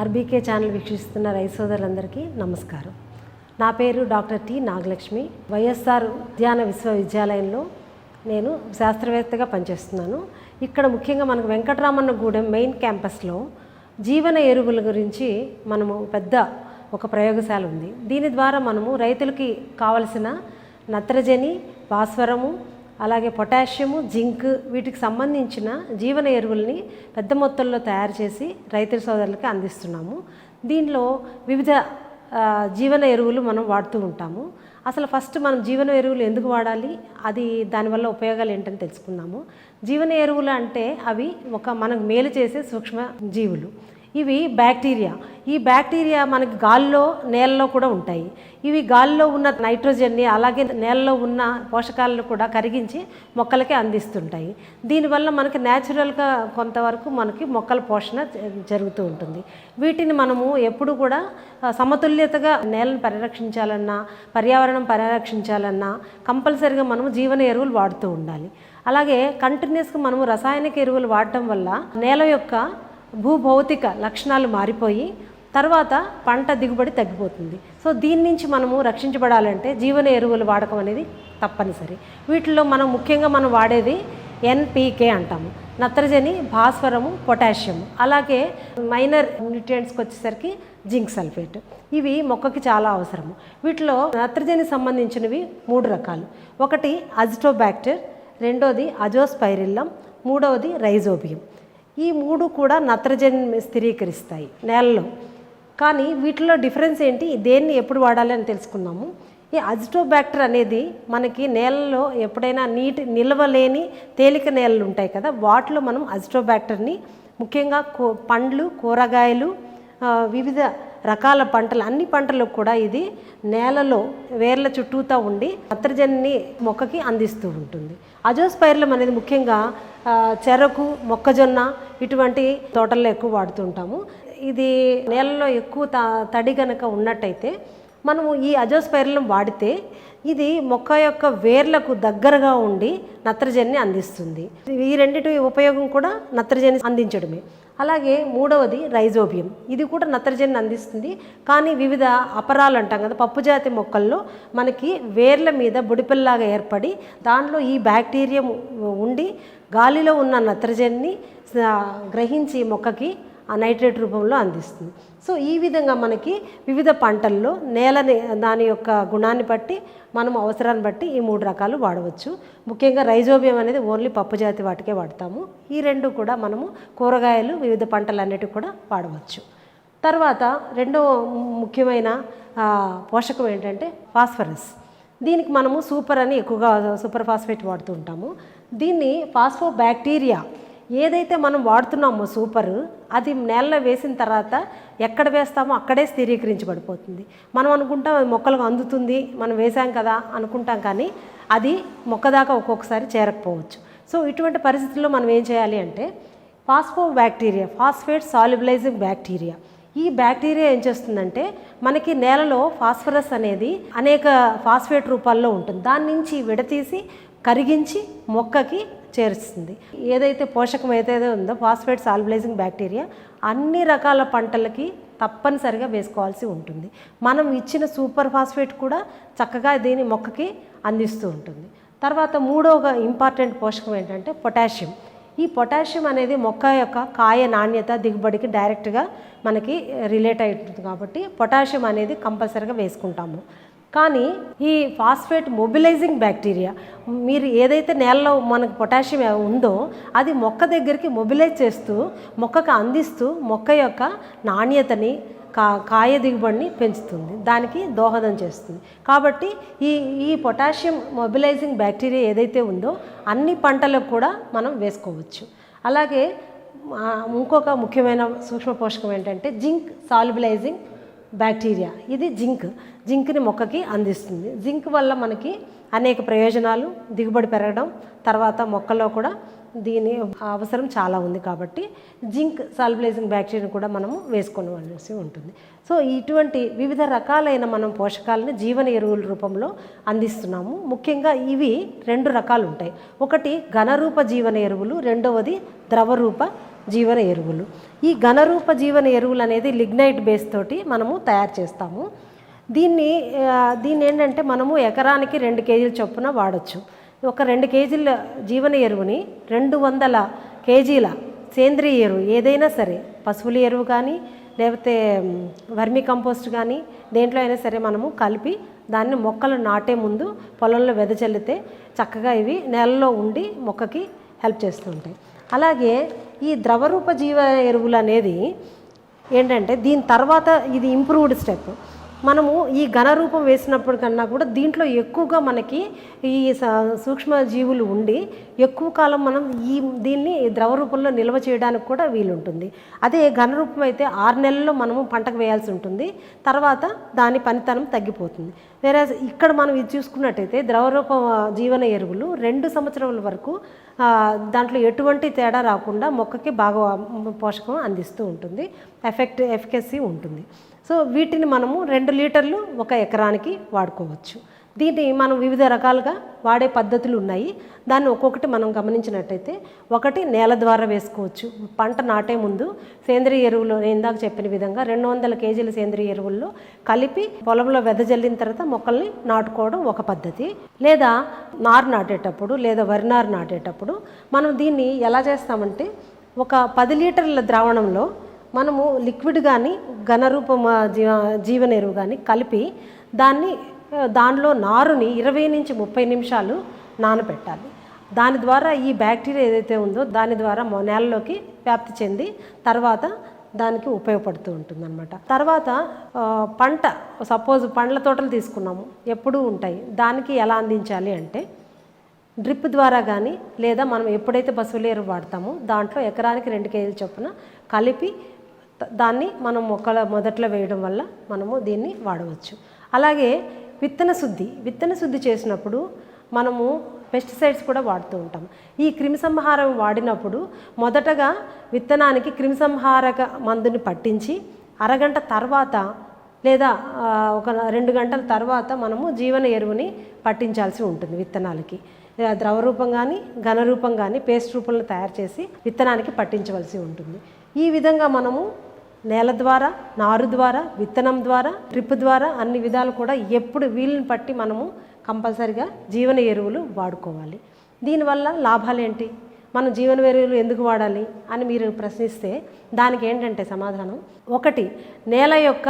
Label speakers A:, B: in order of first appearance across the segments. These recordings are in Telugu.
A: ఆర్బీకే ఛానల్ వీక్షిస్తున్న రైతు సోదరులందరికీ నమస్కారం. నా పేరు డాక్టర్ టి నాగలక్ష్మి. వైఎస్ఆర్ ఉద్యాన విశ్వవిద్యాలయంలో నేను శాస్త్రవేత్తగా పనిచేస్తున్నాను. ఇక్కడ ముఖ్యంగా మనకు వెంకటరామన్న గూడెం మెయిన్ క్యాంపస్లో జీవన ఎరువుల గురించి మనము పెద్ద ఒక ప్రయోగశాల ఉంది. దీని ద్వారా మనము రైతులకి కావలసిన నత్రజని భాస్వరము అలాగే పొటాషియము జింక్ వీటికి సంబంధించిన జీవన ఎరువుల్ని పెద్ద మొత్తంలో తయారు చేసి రైతుల సోదరులకి అందిస్తున్నాము. దీనిలో వివిధ జీవన ఎరువులు మనం వాడుతూ ఉంటాము. అసలు ఫస్ట్ మనం జీవన ఎరువులు ఎందుకు వాడాలి? అది దానివల్ల ఉపయోగాలు ఏంటని తెలుసుకున్నాము జీవన ఎరువులు అంటే అవి ఒక మనకు మేలు చేసే సూక్ష్మ జీవులు ఇవి బ్యాక్టీరియా. ఈ బ్యాక్టీరియా మనకి గాల్లో నేలలో కూడా ఉంటాయి. ఇవి గాల్లో ఉన్న నైట్రోజన్ని అలాగే నేలలో ఉన్న పోషకాలను కూడా కరిగించి మొక్కలకి అందిస్తుంటాయి. దీనివల్ల మనకి న్యాచురల్గా కొంతవరకు మనకి మొక్కల పోషణ జరుగుతూ ఉంటుంది. వీటిని మనము ఎప్పుడు కూడా సమతుల్యతగా నేలను పరిరక్షించాలన్నా పర్యావరణం పరిరక్షించాలన్నా కంపల్సరిగా మనము జీవన ఎరువులు వాడుతూ ఉండాలి. అలాగే కంటిన్యూస్గా మనము రసాయనిక ఎరువులు వాడటం వల్ల నేల యొక్క భూభౌతిక లక్షణాలు మారిపోయి తర్వాత పంట దిగుబడి తగ్గిపోతుంది. సో దీని నుంచి మనము రక్షించబడాలంటే జీవన ఎరువుల వాడకం అనేది తప్పనిసరి. వీటిలో మనం ముఖ్యంగా మనం వాడేది ఎన్పీకే అంటాము. నత్రజని భాస్వరము పొటాషియం అలాగే మైనర్ న్యూట్రియంట్స్కి వచ్చేసరికి జింక్ సల్ఫేట్. ఇవి మొక్కకి చాలా అవసరము. వీటిలో నత్రజని సంబంధించినవి మూడు రకాలు. ఒకటి అజిటోబ్యాక్టర్ రెండోది అజోస్పైరిల్లం మూడవది రైజోబియం. ఈ మూడు కూడా నత్రజని స్థిరీకరిస్తాయి నేలలో. కానీ వీటిలో డిఫరెన్స్ ఏంటి? దేన్ని ఎప్పుడు వాడాలి అని తెలుసుకున్నాము. ఈ అజిటోబ్యాక్టర్ అనేది మనకి నేలలో ఎప్పుడైనా నీటి నిల్వలేని తేలిక నేలలు ఉంటాయి కదా వాటిలో మనం అజిటోబ్యాక్టర్ని ముఖ్యంగా కో పండ్లు కూరగాయలు వివిధ రకాల పంటలు అన్ని పంటలకు కూడా ఇది నేలలో వేర్ల చుట్టూతా ఉండి నత్రజనిని మొక్కకి అందిస్తూ ఉంటుంది. అజోస్పైర్లం అనేది ముఖ్యంగా చెరకు మొక్కజొన్న ఇటువంటి తోటల్లో ఎక్కువ వాడుతూ ఉంటాము ఇది నేలలో ఎక్కువ త తడి కనుక ఉన్నట్టయితే మనము ఈ అజోస్పైర్లం వాడితే ఇది మొక్క యొక్క వేర్లకు దగ్గరగా ఉండి నత్రజనిని అందిస్తుంది. ఈ రెండిటి ఉపయోగం కూడా నత్రజని అందించడమే. అలాగే మూడవది రైజోబియం. ఇది కూడా నత్రజనిని అందిస్తుంది. కానీ వివిధ అపరాలు అంటాం కదా పప్పుజాతి మొక్కల్లో మనకి వేర్ల మీద బుడిపిల్లాగా ఏర్పడి దానిలో ఈ బ్యాక్టీరియా ఉండి గాలిలో ఉన్న నత్రజనిని గ్రహించి మొక్కకి ఆ నైట్రేట్ రూపంలో అందిస్తుంది. సో ఈ విధంగా మనకి వివిధ పంటల్లో నేలని దాని యొక్క గుణాన్ని బట్టి మనం అవసరాన్ని బట్టి ఈ మూడు రకాలు వాడవచ్చు. ముఖ్యంగా రైజోబియం అనేది ఓన్లీ పప్పు జాతి వాటికే వాడతాము. ఈ రెండు కూడా మనము కూరగాయలు వివిధ పంటలన్నిటికీ కూడా వాడవచ్చు. తర్వాత రెండవ ముఖ్యమైన పోషకం ఏంటంటే ఫాస్ఫరస్. దీనికి మనము సూపర్ అని ఎక్కువగా సూపర్ ఫాస్ఫేట్ వాడుతూ ఉంటాము. దీన్ని ఫాస్ఫో బ్యాక్టీరియా ఏదైతే మనం వాడుతున్నామో సూపర్ అది నేలలో వేసిన తర్వాత ఎక్కడ వేస్తామో అక్కడే స్థిరీకరించబడిపోతుంది. మనం అనుకుంటాం అది మొక్కలకు అందుతుంది మనం వేసాం కదా అనుకుంటాం కానీ అది మొక్క దాకా ఒక్కొక్కసారి చేరకపోవచ్చు. సో ఇటువంటి పరిస్థితుల్లో మనం ఏం చేయాలి అంటే phospho bacteria phosphate solubilizing bacteria. ఈ బ్యాక్టీరియా ఏం చేస్తుందంటే మనకి నేలలో ఫాస్ఫరస్ అనేది అనేక ఫాస్ఫేట్ రూపాల్లో ఉంటుంది. దాని నుంచి విడతీసి కరిగించి మొక్కకి చేరుస్తుంది. ఏదైతే పోషకం ఏదైతే ఉందో ఫాస్ఫేట్ సాల్బలైజింగ్ బ్యాక్టీరియా అన్ని రకాల పంటలకి తప్పనిసరిగా వేసుకోవాల్సి ఉంటుంది. మనం ఇచ్చిన సూపర్ ఫాస్ఫేట్ కూడా చక్కగా దీని మొక్కకి అందిస్తూ ఉంటుంది. తర్వాత మూడవ ఇంపార్టెంట్ పోషకం ఏంటంటే పొటాషియం. ఈ పొటాషియం అనేది మొక్క యొక్క కాయ నాణ్యత దిగుబడికి డైరెక్ట్గా మనకి రిలేట్ అయి ఉంటుంది కాబట్టి పొటాషియం అనేది కంపల్సరీగా వేసుకుంటాము. కానీ ఈ ఫాస్ఫేట్ మొబిలైజింగ్ బ్యాక్టీరియా మీరు ఏదైతే నేలలో మనకు పొటాషియం ఉందో అది మొక్క దగ్గరికి మొబిలైజ్ చేస్తూ మొక్కకు అందిస్తూ మొక్క యొక్క నాణ్యతని కా కాయ దిగుబడిని పెంచుతుంది. దానికి దోహదం చేస్తుంది. కాబట్టి ఈ ఈ పొటాషియం మొబిలైజింగ్ బ్యాక్టీరియా ఏదైతే ఉందో అన్ని పంటలకు కూడా మనం వేసుకోవచ్చు. అలాగే ఇంకొక ముఖ్యమైన సూక్ష్మ పోషకం ఏంటంటే జింక్ సాల్బిలైజింగ్ బ్యాక్టీరియా. ఇది జింక్. జింక్ని మొక్కకి అందిస్తుంది. జింక్ వల్ల మనకి అనేక ప్రయోజనాలు. దిగుబడి పెరగడం తర్వాత మొక్కలో కూడా దీని అవసరం చాలా ఉంది కాబట్టి జింక్ సాల్బులైజింగ్ బ్యాక్టీరియాని కూడా మనము వేసుకోవాల్సి ఉంటుంది. సో ఇటువంటి వివిధ రకాలైన మనం పోషకాలని జీవన ఎరువుల రూపంలో అందిస్తున్నాము. ముఖ్యంగా ఇవి రెండు రకాలు ఉంటాయి. ఒకటి ఘనరూప జీవన ఎరువులు రెండవది ద్రవరూప జీవన ఎరువులు. ఈ ఘనరూప జీవన ఎరువులు అనేది లిగ్నైట్ బేస్ తోటి మనము తయారు చేస్తాము. దీన్ని దీన్ని ఏంటంటే మనము ఎకరానికి రెండు కేజీల చొప్పున వాడచ్చు. ఒక రెండు కేజీల జీవన ఎరువుని రెండు వందల కేజీల సేంద్రియ ఎరువు ఏదైనా సరే పశువుల ఎరువు కానీ లేకపోతే వర్మి కంపోస్ట్ కానీ దేంట్లో అయినా సరే మనము కలిపి దాన్ని మొక్కలు నాటే ముందు పొలంలో వెదజల్లితే చక్కగా ఇవి నేలలో ఉండి మొక్కకి హెల్ప్ చేస్తుంటాయి అలాగే ఈ ద్రవరూప జీవ ఎరువులు అనేది ఏంటంటే దీని తర్వాత ఇది ఇంప్రూవ్డ్ స్టెప్ మనము ఈ ఘనరూపం వేసినప్పుడు కన్నా కూడా దీంట్లో ఎక్కువగా మనకి ఈ సూక్ష్మ జీవులు ఉండి ఎక్కువ కాలం మనం ఈ దీన్ని ద్రవ రూపంలో నిల్వ చేయడానికి కూడా వీలుంటుంది. అదే ఘనరూపం అయితే ఆరు నెలల్లో మనము పంటకు వేయాల్సి ఉంటుంది. తర్వాత దాని పనితనం తగ్గిపోతుంది. వేరే ఇక్కడ మనం ఇది చూసుకున్నట్టయితే ద్రవరూప జీవన ఎరువులు రెండు సంవత్సరాల వరకు దాంట్లో ఎటువంటి తేడా రాకుండా మొక్కకి బాగా పోషకం అందిస్తూ ఉంటుంది. ఎఫెక్ట్ ఎఫికసీ ఉంటుంది. సో వీటిని మనము రెండు లీటర్లు ఒక ఎకరానికి వాడుకోవచ్చు. దీన్ని మనం వివిధ రకాలుగా వాడే పద్ధతులు ఉన్నాయి. దాన్ని ఒక్కొక్కటి మనం గమనించినట్టయితే ఒకటి నేల ద్వారా వేసుకోవచ్చు. పంట నాటే ముందు సేంద్రియ ఎరువులు నేను ఇందాక చెప్పిన విధంగా రెండు వందల కేజీల సేంద్రియ ఎరువుల్లో కలిపి పొలంలో వెదజల్లిన తర్వాత మొక్కల్ని నాటుకోవడం ఒక పద్ధతి. లేదా నారు నాటేటప్పుడు లేదా వరి నారు నాటేటప్పుడు మనం దీన్ని ఎలా చేస్తామంటే ఒక పది లీటర్ల ద్రావణంలో మనము లిక్విడ్ కానీ ఘనరూపం ఆ, జీ జీవన ఎరువు కానీ కలిపి దాన్ని దానిలో నారుని ఇరవై నుంచి ముప్పై నిమిషాలు నానబెట్టాలి. దాని ద్వారా ఈ బ్యాక్టీరియా ఏదైతే ఉందో దాని ద్వారా నేలలోకి వ్యాప్తి చెంది తర్వాత దానికి ఉపయోగపడుతూ ఉంటుంది అనమాట తర్వాత పంట సపోజ్ పండ్ల తోటలు తీసుకున్నాము ఎప్పుడూ ఉంటాయి. దానికి ఎలా అందించాలి అంటే డ్రిప్ ద్వారా కానీ లేదా మనం ఎప్పుడైతే పశువులేరు ఎరువు వాడతామో దాంట్లో ఎకరానికి రెండు కేజీల చొప్పున కలిపి దాన్ని మనం మొక్కల మొదట్లో వేయడం వల్ల మనము దీన్ని వాడవచ్చు. అలాగే విత్తన శుద్ధి విత్తన శుద్ధి చేసినప్పుడు మనము పెస్టిసైడ్స్ కూడా వాడుతూ ఉంటాం. ఈ క్రిమిసంహారం వాడినప్పుడు మొదటగా విత్తనానికి క్రిమిసంహారక మందుని పట్టించి అరగంట తర్వాత లేదా ఒక రెండు గంటల తర్వాత మనము జీవన ఎరువుని పట్టించాల్సి ఉంటుంది విత్తనాలకి. ద్రవ రూపం కానీ ఘన రూపం కానీ పేస్ట్ రూపంలో తయారు చేసి విత్తనానికి పట్టించవలసి ఉంటుంది. ఈ విధంగా మనము నేల ద్వారా నారు ద్వారా విత్తనం ద్వారా డ్రిప్ ద్వారా అన్ని విధాలు కూడా ఎప్పుడు వీలుని పట్టి మనము కంపల్సరిగా జీవన ఎరువులు వాడుకోవాలి. దీనివల్ల లాభాలు ఏంటి? మనం జీవన ఎరువులు ఎందుకు వాడాలి అని మీరు ప్రశ్నిస్తే దానికి ఏంటంటే సమాధానం? ఒకటి నేల యొక్క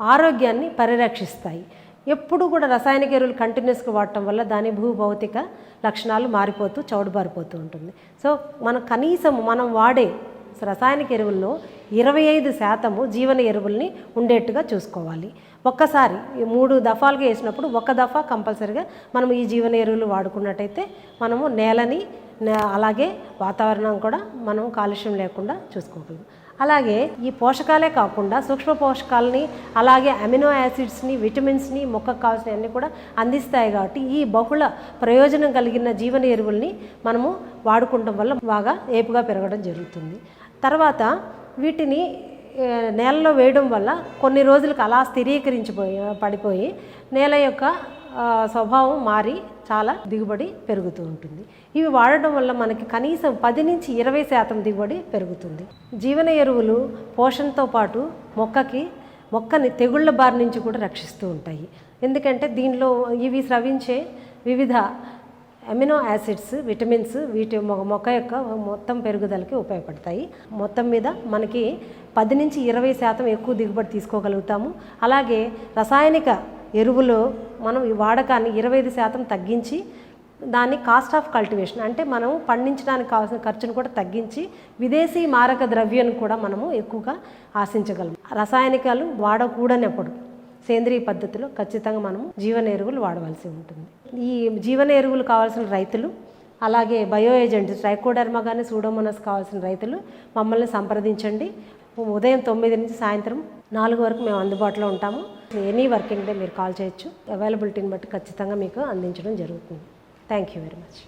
A: ఆరోగ్యాన్ని పరిరక్షిస్తాయి. ఎప్పుడు కూడా రసాయనిక ఎరువులు కంటిన్యూస్గా వాడటం వల్ల దాని భూభౌతిక లక్షణాలు మారిపోతూ చౌడుబారిపోతూ ఉంటుంది. సో మనం కనీసం మనం వాడే రసాయనిక ఎరువుల్లో ఇరవై ఐదు శాతము జీవన ఎరువుల్ని ఉండేట్టుగా చూసుకోవాలి. ఒక్కసారి మూడు దఫాలుగా వేసినప్పుడు ఒక దఫా కంపల్సరిగా మనం ఈ జీవన ఎరువులు వాడుకున్నట్టయితే మనము నేలని అలాగే వాతావరణం కూడా మనం కాలుష్యం లేకుండా చూసుకోగలం. అలాగే ఈ పోషకాలే కాకుండా సూక్ష్మ పోషకాలని అలాగే అమినో యాసిడ్స్ని విటమిన్స్ని మొక్కకు కావాల్సిన అన్నీ కూడా అందిస్తాయి కాబట్టి ఈ బహుళ ప్రయోజనం కలిగిన జీవన ఎరువుల్ని మనము వాడుకోవడం వల్ల బాగా ఏపుగా పెరగడం జరుగుతుంది. తర్వాత వీటిని నేలలో వేయడం వల్ల కొన్ని రోజులకు అలా స్థిరీకరించిపోయి పడిపోయి నేల యొక్క స్వభావం మారి చాలా దిగుబడి పెరుగుతూ ఉంటుంది. ఇవి వాడడం వల్ల మనకి కనీసం పది నుంచి ఇరవై శాతం దిగుబడి పెరుగుతుంది. జీవన ఎరువులు పోషణతో పాటు మొక్కకి మొక్కని తెగుళ్ళ బారి నుంచి కూడా రక్షిస్తూ ఉంటాయి. ఎందుకంటే దీనిలో ఇవి స్రవించే వివిధ అమినో యాసిడ్స్ విటమిన్స్ వీటి మొక్క యొక్క మొత్తం పెరుగుదలకి ఉపయోగపడతాయి. మొత్తం మీద మనకి పది నుంచి ఇరవై శాతం ఎక్కువ దిగుబడి తీసుకోగలుగుతాము. అలాగే రసాయనిక ఎరువులు మనం ఈ వాడకాన్ని ఇరవై ఐదు శాతం తగ్గించి దాన్ని కాస్ట్ ఆఫ్ కల్టివేషన్ అంటే మనం పండించడానికి కావాల్సిన ఖర్చును కూడా తగ్గించి విదేశీ మారక ద్రవ్యాన్ని కూడా మనము ఎక్కువగా ఆశించగలం. రసాయనికాలు వాడకూడనప్పుడు సేంద్రియ పద్ధతిలో ఖచ్చితంగా మనము జీవన ఎరువులు వాడవలసి ఉంటుంది. ఈ జీవన ఎరువులు కావాల్సిన రైతులు అలాగే బయో ఏజెంట్ ట్రైకోడర్మా కానీ సూడోమోనస్ కావాల్సిన రైతులు మమ్మల్ని సంప్రదించండి. ఉదయం తొమ్మిది నుంచి సాయంత్రం నాలుగు వరకు మేము అందుబాటులో ఉంటాము. ఎనీ వర్కింగ్ డే మీరు కాల్ చేయొచ్చు. అవైలబిలిటీని బట్టి ఖచ్చితంగా మీకు అందించడం జరుగుతుంది. Thank you very much